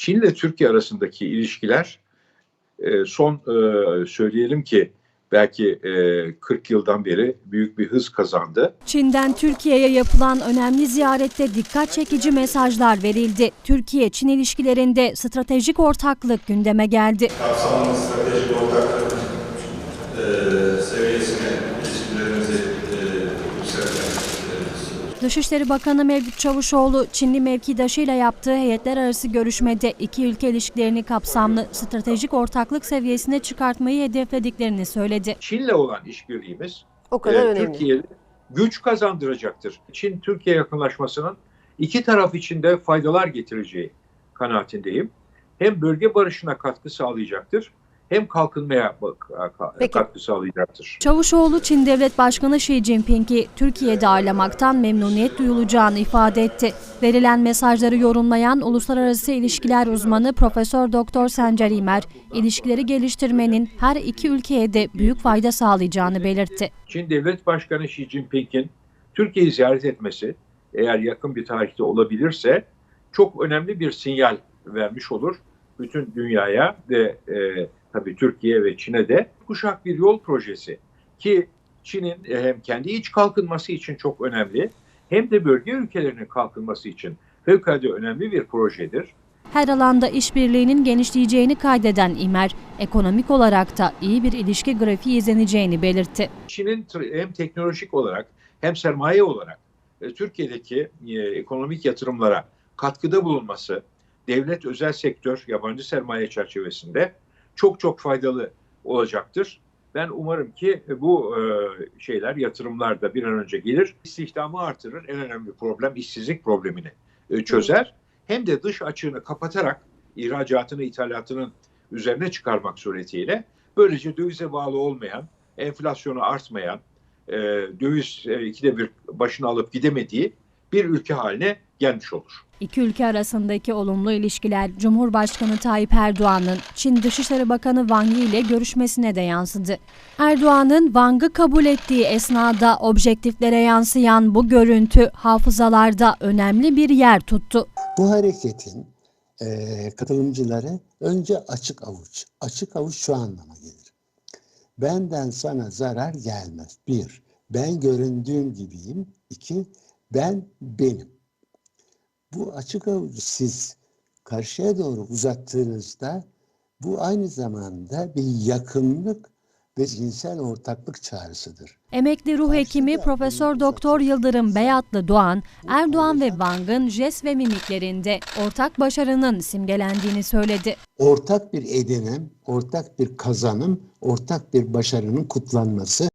Çin ile Türkiye arasındaki ilişkiler e, son e, söyleyelim ki belki e, 40 yıldan beri büyük bir hız kazandı. Çin'den Türkiye'ye yapılan önemli ziyarette dikkat çekici mesajlar verildi. Türkiye-Çin ilişkilerinde stratejik ortaklık gündeme geldi. kapsamlı stratejik ortaklık e, seviyesine Dışişleri Bakanı Mevlüt Çavuşoğlu, Çinli mevkidaşıyla yaptığı heyetler arası görüşmede iki ülke ilişkilerini kapsamlı stratejik ortaklık seviyesine çıkartmayı hedeflediklerini söyledi. Çin'le olan işbirliğimiz O kadar e, önemli. Türkiye'ye güç kazandıracaktır. Çin-Türkiye yakınlaşmasının iki taraf için de faydalar getireceği kanaatindeyim. Hem bölge barışına katkı sağlayacaktır hem kalkınmaya bak- Peki. katkı sağlayacaktır. Çavuşoğlu, Çin Devlet Başkanı Xi Jinping'i Türkiye'de ağırlamaktan memnuniyet duyulacağını ifade etti. Verilen mesajları yorumlayan uluslararası ilişkiler uzmanı Profesör Doktor Sencer İmer, ilişkileri geliştirmenin her iki ülkeye de büyük fayda sağlayacağını belirtti. Çin Devlet Başkanı Xi Jinping'in Türkiye'yi ziyaret etmesi eğer yakın bir tarihte olabilirse çok önemli bir sinyal vermiş olur bütün dünyaya ve e, tabii Türkiye ve Çin'e de kuşak bir yol projesi ki Çin'in e, hem kendi iç kalkınması için çok önemli hem de bölge ülkelerinin kalkınması için fevkalade önemli bir projedir. Her alanda işbirliğinin genişleyeceğini kaydeden İmer, ekonomik olarak da iyi bir ilişki grafiği izleneceğini belirtti. Çin'in hem teknolojik olarak hem sermaye olarak e, Türkiye'deki e, ekonomik yatırımlara katkıda bulunması devlet özel sektör yabancı sermaye çerçevesinde çok çok faydalı olacaktır. Ben umarım ki bu e, şeyler yatırımlar da bir an önce gelir. İstihdamı artırır. En önemli problem işsizlik problemini e, çözer. Hem de dış açığını kapatarak ihracatını ithalatının üzerine çıkarmak suretiyle böylece dövize bağlı olmayan enflasyonu artmayan, e, döviz e, ikide bir başını alıp gidemediği bir ülke haline gelmiş olur. İki ülke arasındaki olumlu ilişkiler Cumhurbaşkanı Tayyip Erdoğan'ın Çin Dışişleri Bakanı Wang Yi ile görüşmesine de yansıdı. Erdoğan'ın Wang'ı kabul ettiği esnada objektiflere yansıyan bu görüntü hafızalarda önemli bir yer tuttu. Bu hareketin eee, katılımcıları önce açık avuç. Açık avuç şu anlama gelir. Benden sana zarar gelmez. Bir, ben göründüğüm gibiyim. İki, ben benim. Bu açık avucu siz karşıya doğru uzattığınızda bu aynı zamanda bir yakınlık ve cinsel ortaklık çağrısıdır. Emekli ruh hekimi Profesör Doktor Yıldırım Beyatlı Doğan, Erdoğan ve Wang'ın jest ve mimiklerinde ortak başarının simgelendiğini söyledi. ortak bir edinim, ortak bir kazanım, ortak bir başarının kutlanması